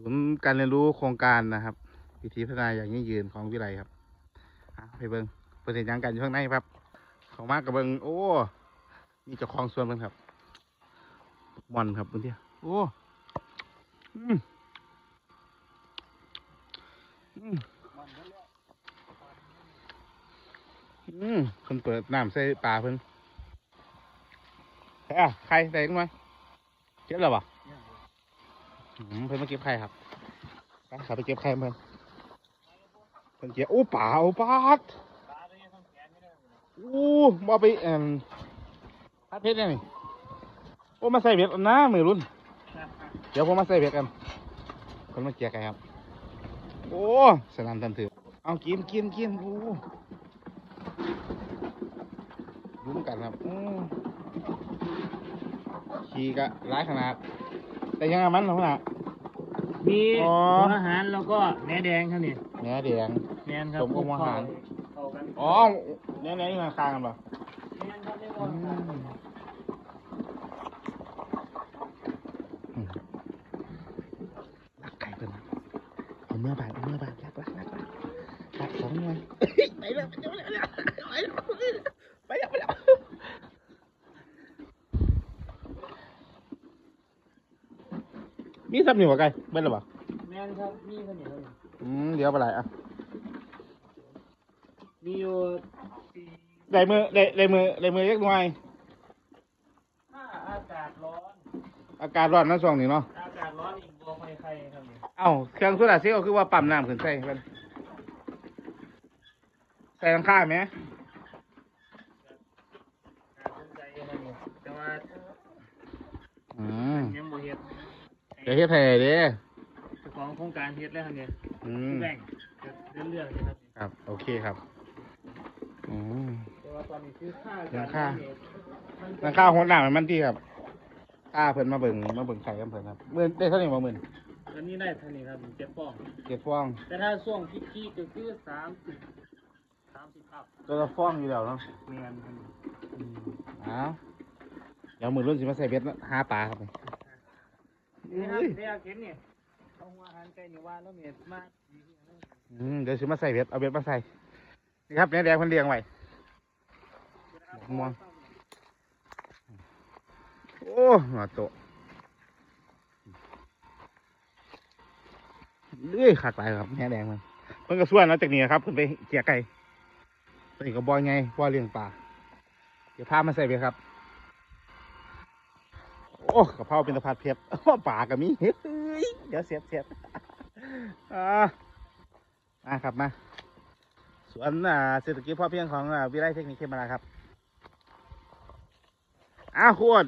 ศูนย์การเรียนรู้โครงการนะครับ วิธีพัฒนาอย่างยั่งยืนของวิไลครับไปเบิงเปิดเห็นยังกันอยู่ข้างในครับเขามากกับเบิงโอ้นี่เจ้าของสวนเพิ่นครับมอนครับเพื่อนเที่ยโอ้อืมอืมอืมเพิ่นเปิดน้ำใส่ปลาเพิ่นเฮ้ยใครใส่กันไหมเจ็บแล้วปะ เพิ่นมาเก็บไข่ครับไปขับไปเก็บไข่เพิ่นเพิ่นเก็บโอ้ป่าโอ้ปาดโอ้มาไปเอ่มพัดเพชรเนี่ยโอ้มาใส่เบ็ดเอานะมือรุ่น เดี๋ยวผมมาใส่เบ็ดกันคนมาเกียไก่ครับ โอ้สนามทันถือเอากินกินกินโอ้รุ้มกันครับโอ้ขี่กะร้ายขนาด แต่ยังไงมันหรอขนาด มีอ๋อ หัวอาหารแล้วก็แหนแดงครับนี่เนื้อแดงแมนครับสมกับอาหาร เข้ากันอ๋อเนื้อเนื้อนี่มันคางกันเหรอแมนครับได้หมอืดครับมลักไก่เพิ่นนะเอาเมื่อบาทเอาเมื่อบาทลักลักลักลักลักสองหน่วย ไปแล้วไปแล้วไปแล้วไปแล้วไปแล้วไปแล้ว มีซับหนิวะไก่เบิ้ลหรือเปล่าแมนครับมีครับนี่ครับนี่อืมเดี๋ยวไปไหนอะมีอยู่สี่ได้มือได้ได้มือได้มือเล็กหน่อยถ้าอากาศร้อน อากาศร้อนนะช่วงนี้เนาะอากาศร้อนอีกบัวไฟไข่ครับนี่เอ้าเครื่องโซดาเซลล์คือว่าปั๊มน้ำขึ้นใส่กันใส่หลังคาไหมการสนใจครับนี่แต่ว่าอืมยังบ่เฮ็ด เดี๋ยวเฮ็ดให้เด้เจ้าของโครงการเฮ็ดแล้วครับเนี่ยอืมแบ่งเรื่องเรื่องเลยครับนี่ครับ โอเคครับอืมแต่ว่าตอนนี้คือค่าหลังคามันหลังคาหัวหน้ามันที่ครับกล้าเพิ่นมาเบิ่งมาเบิ่งไข่กันเพิ่นครับหมื่นได้เท่านี้บ่หมื่นอันนี้ได้เท่านี้ครับเจ็บป้องเจ็ดฟอง แต่ถ้าช่วงพีคๆก็คือสามสิบสามสิบอัพตัวละฟองอยู่แล้วเนาะเมียนครับอืมอ้าวเดี๋ยวมือรุ่นสิมาใส่เบ็ดหาปลาครับนี่นี่ครับ อุ้ยเรียกเห็นเนี่ยเอาหัวอาหารไก่นี่ว่าแล้วเมียมากดีที่สุดอืมเดี๋ยวสิมาใส่เบ็ดเอาเบ็ดมาใส่นี่ครับเนี่ยแดงเพิ่นเลี้ยงไว้ม่วงโอ้หัวโตะเอ้ยขาดไปครับแม่แดงมันเพิ่นก็ส่วนแล้วจากนี้นะครับเพิ่นไปเกี่ยไก่ตัวนี้ก็บอยไงบ่อเลี้ยงปลาเดี๋ยวพามาใส่ไปครับ โอ้กระเพราเป็นสะพัดเพียบปลากับมีเฮ้ยเดี๋ยวเสียบเสียบอ่ามาครับมาสวนเศรษฐกิจพอเพียงของวิไลเทคนิคเข้มมาแล้วครับอ้าขวด